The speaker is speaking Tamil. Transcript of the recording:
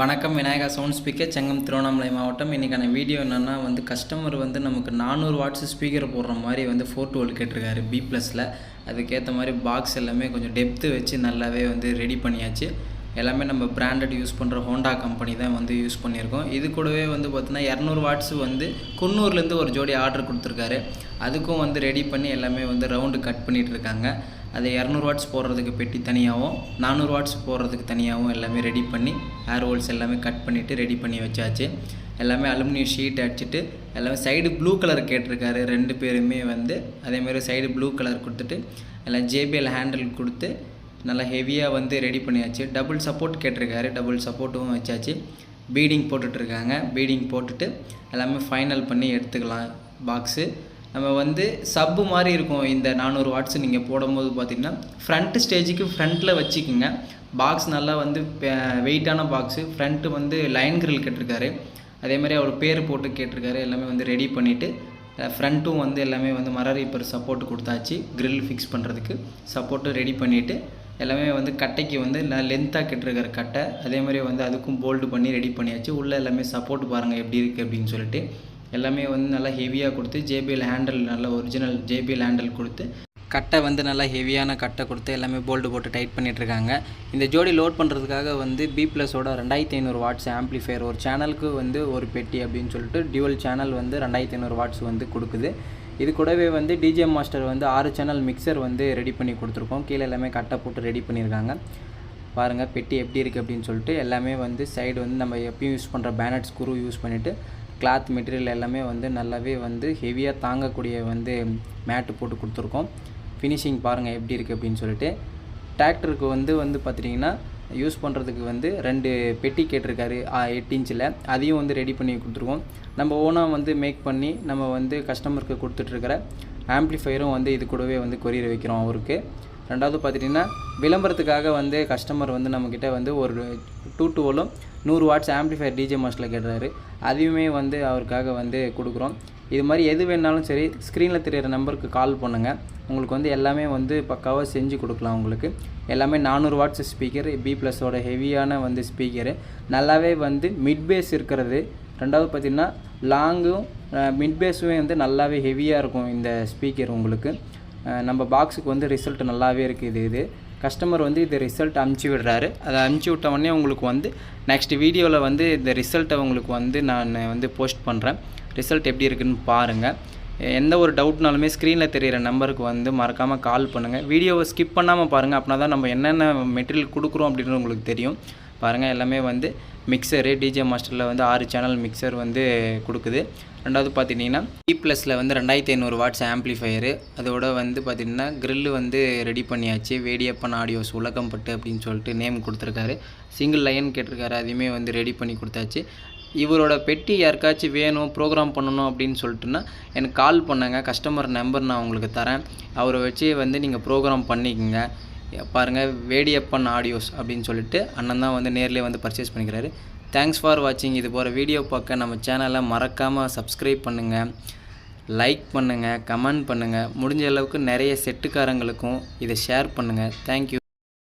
வணக்கம் விநாயகா சவுண்ட் ஸ்பீக்கர் செங்கம் திருவண்ணாமலை மாவட்டம். இன்றைக்கான வீடியோ என்னென்னா வந்து கஸ்டமர் வந்து நமக்கு நானூறு வாட்ஸ் ஸ்பீக்கர் போடுற மாதிரி வந்து ஃபோர் டுவெல் கேட்டிருக்காரு பி ப்ளஸில் அதுக்கேற்ற மாதிரி பாக்ஸ் எல்லாமே கொஞ்சம் டெப்த்து வச்சு நல்லாவே வந்து ரெடி பண்ணியாச்சு. எல்லாமே நம்ம பிராண்டட் யூஸ் பண்ணுற ஹோண்டா கம்பெனி தான் வந்து யூஸ் பண்ணியிருக்கோம். இது கூடவே வந்து பார்த்தீங்கன்னா இரநூறு வாட்ஸ் வந்து குன்னூர்லேருந்து ஒரு ஜோடி ஆர்டர் கொடுத்துருக்காரு. அதுக்கும் வந்து ரெடி பண்ணி எல்லாமே வந்து ரவுண்டு கட் பண்ணிகிட்டு இருக்காங்க. அது இரநூறு வாட்ஸ் போடுறதுக்கு பெட்டி தனியாகவும் நானூறு வாட்ஸ் போடுறதுக்கு தனியாகவும் எல்லாமே ரெடி பண்ணி ஏர் ஹோல்ஸ் எல்லாமே கட் பண்ணிவிட்டு ரெடி பண்ணி வச்சாச்சு. எல்லாமே அலுமினியம் ஷீட் அடிச்சுட்டு எல்லாமே சைடு ப்ளூ கலர் கேட்டிருக்காரு. ரெண்டு பேருமே வந்து அதேமாதிரி சைடு ப்ளூ கலர் கொடுத்துட்டு எல்லாம் ஜேபிஎல் ஹேண்டில் கொடுத்து நல்லா ஹெவியாக வந்து ரெடி பண்ணியாச்சு. டபுள் சப்போர்ட் கேட்டிருக்காரு. டபுள் சப்போர்ட்டும் வச்சாச்சு. பீடிங் போட்டுட்ருக்காங்க. பீடிங் போட்டுட்டு எல்லாமே ஃபைனல் பண்ணி எடுத்துக்கலாம். பாக்ஸு நம்ம வந்து சப்பு மாதிரி இருக்கும். இந்த நானூறு வாட்ஸ் நீங்கள் போடும்போது பார்த்தீங்கன்னா ஃப்ரண்ட்டு ஸ்டேஜுக்கு ஃப்ரண்ட்டில் வச்சுக்கோங்க. பாக்ஸ் நல்லா வந்து வெயிட்டான பாக்ஸு ஃப்ரண்ட்டு வந்து லைன் கிரில் கேட்டிருக்காரு. அதே மாதிரி அவர் பேர் போட்டு கேட்டிருக்காரு. எல்லாமே வந்து ரெடி பண்ணிவிட்டு ஃப்ரண்ட்டும் வந்து எல்லாமே வந்து மர ரீப்பர் சப்போர்ட் கொடுத்தாச்சு. க்ரில் ஃபிக்ஸ் பண்ணுறதுக்கு சப்போர்ட்டு ரெடி பண்ணிவிட்டு எல்லாமே வந்து கட்டைக்கு வந்து லென்த்தாக கெட்டிருக்கிற கட்டை. அதே மாதிரி வந்து அதுக்கும் போல்டு பண்ணி ரெடி பண்ணியாச்சு. உள்ளே எல்லாமே சப்போர்ட் பாருங்கள் எப்படி இருக்குது அப்படின்னு சொல்லிட்டு. எல்லாமே வந்து நல்லா ஹெவியாக கொடுத்து ஜேபிஎல் ஹேண்டில் நல்லா ஒரிஜினல் ஜேபிஎல் ஹேண்டில் கொடுத்து கட்டை வந்து நல்லா ஹெவியான கட்டை கொடுத்து எல்லாமே போல்டு போட்டு டைட் பண்ணிகிட்ருக்காங்க இந்த ஜோடி லோட் பண்ணுறதுக்காக வந்து பி ப்ளஸோட ரெண்டாயிரத்தி ஐநூறு வாட்ஸ் ஆம்ப்ளிஃபையர் ஒரு சேனலுக்கு வந்து ஒரு பெட்டி அப்படின்னு சொல்லிட்டு டியூவல் சேனல் வந்து ரெண்டாயிரத்தி ஐநூறு வாட்ஸ் வந்து கொடுக்குது. இது கூடவே வந்து டிஜே மாஸ்டர் வந்து ஆறு சேனல் மிக்சர் வந்து ரெடி பண்ணி கொடுத்துருக்கோம். கீழே எல்லாமே கட்டை போட்டு ரெடி பண்ணியிருக்காங்க. பாருங்கள் பெட்டி எப்படி இருக்குது அப்படின்னு சொல்லிட்டு எல்லாமே வந்து சைடு வந்து நம்ம எப்பயும் யூஸ் பண்ணுற பேனட் ஸ்க்ரூ யூஸ் பண்ணிவிட்டு கிளாத் மெட்டீரியல் எல்லாமே வந்து நல்லாவே வந்து ஹெவியாக தாங்கக்கூடிய வந்து மேட்டு போட்டு கொடுத்துருக்கோம். ஃபினிஷிங் பாருங்கள் எப்படி இருக்குது அப்படின்னு சொல்லிட்டு. டிராக்டருக்கு வந்து வந்து பார்த்துட்டிங்கன்னா யூஸ் பண்ணுறதுக்கு வந்து ரெண்டு பெட்டி கேட்டிருக்காரு ஆ, எட்டு இன்ச்சில். அதையும் வந்து ரெடி பண்ணி கொடுத்துருவோம். நம்ம ஓனாக வந்து மேக் பண்ணி நம்ம வந்து கஸ்டமருக்கு கொடுத்துட்ருக்கிற ஆம்ப்ளிஃபையரும் வந்து இது கூடவே வந்து கொரியர் வைக்கிறோம் அவருக்கு. ரெண்டாவது பார்த்துட்டிங்கன்னா விளம்பரத்துக்காக வந்து கஸ்டமர் வந்து நம்மக்கிட்ட வந்து ஒரு டூ டுவலும் நூறு வாட்ஸ் ஆம்ப்ளிஃபையர் டிஜே மாஸ்டரில் கேட்டுறாரு அதையுமே வந்து அவருக்காக வந்து கொடுக்குறோம். இது மாதிரி எது வேணாலும் சரி ஸ்க்ரீனில் தெரியிற நம்பருக்கு கால் பண்ணுங்கள் உங்களுக்கு வந்து எல்லாமே வந்து பக்காவாக செஞ்சு கொடுக்கலாம் உங்களுக்கு. எல்லாமே நானூறு வாட்ஸ் ஸ்பீக்கர் பி ப்ளஸோட ஹெவியான வந்து ஸ்பீக்கரு நல்லாவே வந்து மிட் பேஸ் இருக்கிறது. ரெண்டாவது பார்த்திங்கன்னா லாங்கும் மிட் பேஸுமே வந்து நல்லாவே ஹெவியாக இருக்கும் இந்த ஸ்பீக்கர் உங்களுக்கு. நம்ம பாக்ஸுக்கு வந்து ரிசல்ட் நல்லாவே இருக்குது இது கஸ்டமர் வந்து இது ரிசல்ட் அமுச்சு விடுறாரு. அதை அமுச்சு விட்ட உடனே உங்களுக்கு வந்து நெக்ஸ்ட் வீடியோவில் வந்து இந்த ரிசல்ட்டை உங்களுக்கு வந்து நான் வந்து போஸ்ட் பண்ணுறேன் ரிசல்ட் எப்படி இருக்குன்னு பாருங்கள் எந்த ஒரு டவுட்னாலுமே ஸ்க்ரீனில் தெரியிற நம்பருக்கு வந்து மறக்காமல் கால் பண்ணுங்கள் வீடியோவை ஸ்கிப் பண்ணாமல் பாருங்கள் அப்படின்னா தான் நம்ம என்னென்ன மெட்டீரியல் கொடுக்குறோம் அப்படின்னு உங்களுக்கு தெரியும். பாருங்கள் எல்லாமே வந்து மிக்சரு டிஜே மாஸ்டரில் வந்து ஆறு சேனல் மிக்சர் வந்து கொடுக்குது. ரெண்டாவது பார்த்துட்டிங்கன்னா இ ப்ளஸில் வந்து ரெண்டாயிரத்தி ஐநூறு வாட்ஸ் ஆம்ப்ளிஃபையரு அதோட வந்து பார்த்திங்கன்னா க்ரில்லு வந்து ரெடி பண்ணியாச்சு. வேடியப்பன் ஆடியோஸ் உலகம்பட்டு அப்படின்னு சொல்லிட்டு நேம் கொடுத்துருக்காரு. சிங்கிள் லைன் கேட்டிருக்காரு. அதையுமே வந்து ரெடி பண்ணி கொடுத்தாச்சு. இவரோட பெட்டி யாருக்காச்சும் வேணும் ப்ரோக்ராம் பண்ணணும் அப்படின்னு சொல்லிட்டுன்னா எனக்கு கால் பண்ணுங்க. கஸ்டமர் நம்பர் நான் உங்களுக்கு தரேன். அவரை வச்சு வந்து நீங்கள் ப்ரோக்ராம் பண்ணிக்கோங்க. பாருங்கள் வேடியப்பன் ஆடியோஸ் அப்படின்னு சொல்லிட்டு அண்ணன் தான் வந்து நேர்லேயே வந்து பர்ச்சேஸ் பண்ணிக்கிறாரு. தேங்க்ஸ் ஃபார் வாட்சிங் இது போகிற வீடியோ பார்க்க நம்ம சேனலை மறக்காமல் சப்ஸ்கிரைப் பண்ணுங்கள் லைக் பண்ணுங்கள் கமெண்ட் பண்ணுங்கள் முடிஞ்ச அளவுக்கு நிறைய செட்டுக்காரங்களுக்கும் இதை ஷேர் பண்ணுங்கள் தேங்க்யூ